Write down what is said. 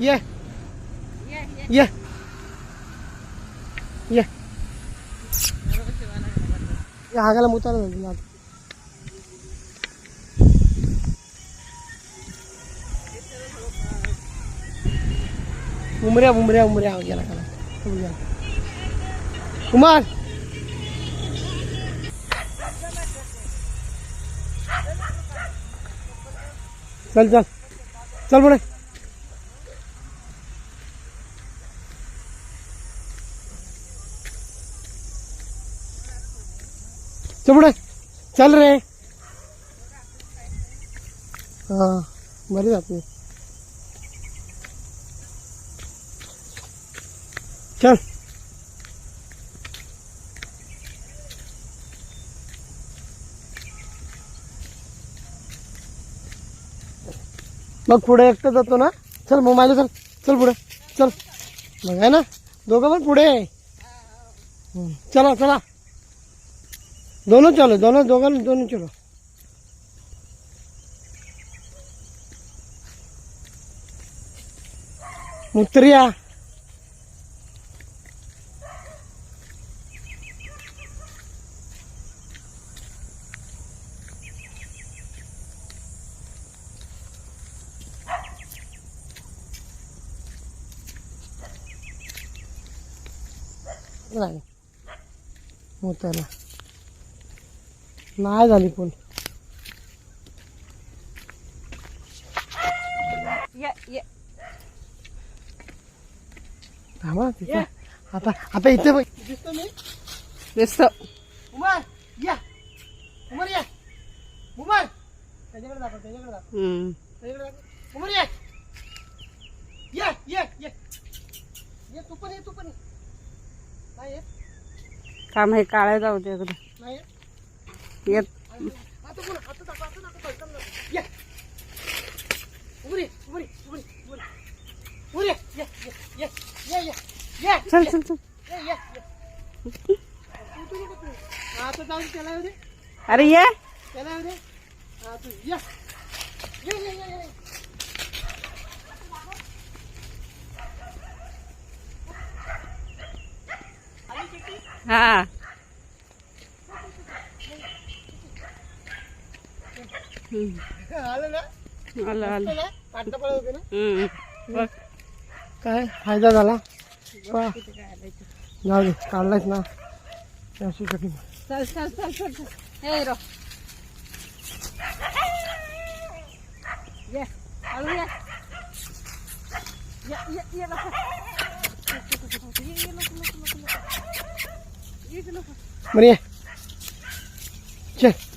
ये ये ये या हागाला मुताला ना तुला आता. उमऱ्या उमऱ्या उमऱ्या गेला उमऱ्या. कुमार! चल चल. चल पुढे. पुढे चल रे. हा बरी जाते. चल. मग पुढे एकटं जातो ना? चल मग माझ्या चल चल पुढे. चल. मग आहे ना? दोघं पण पुढे. चला चला. दोनों चलो दोनों दोघं दोनों चलो। मुत्रिया। नाही मुताला नाही झाली पण थांबा तिथे. आता आता इथे बघ. दिसतो मी? दिसतो. उमर या. उमर या. उमर. त्याच्याकडे दाखव त्याच्याकडे दाखव. त्याच्याकडे दाखव. उमर या. ये ये ये. ये तू पण ये तू पण. नाही थांब हे काळ्या जाऊ दे. नाही येत. आता ये ये चल चल चल. तू अरे ये. हा तू ये ये ये ये ये हा हम्म. आलं ना आलं. बघ काय? फायदा झाला. जाऊ दे काढलाच ना. अशी कठीण चल चल चल चल चल. हे रो. ये ये. ये ये ये. ये, ये. ये, चल.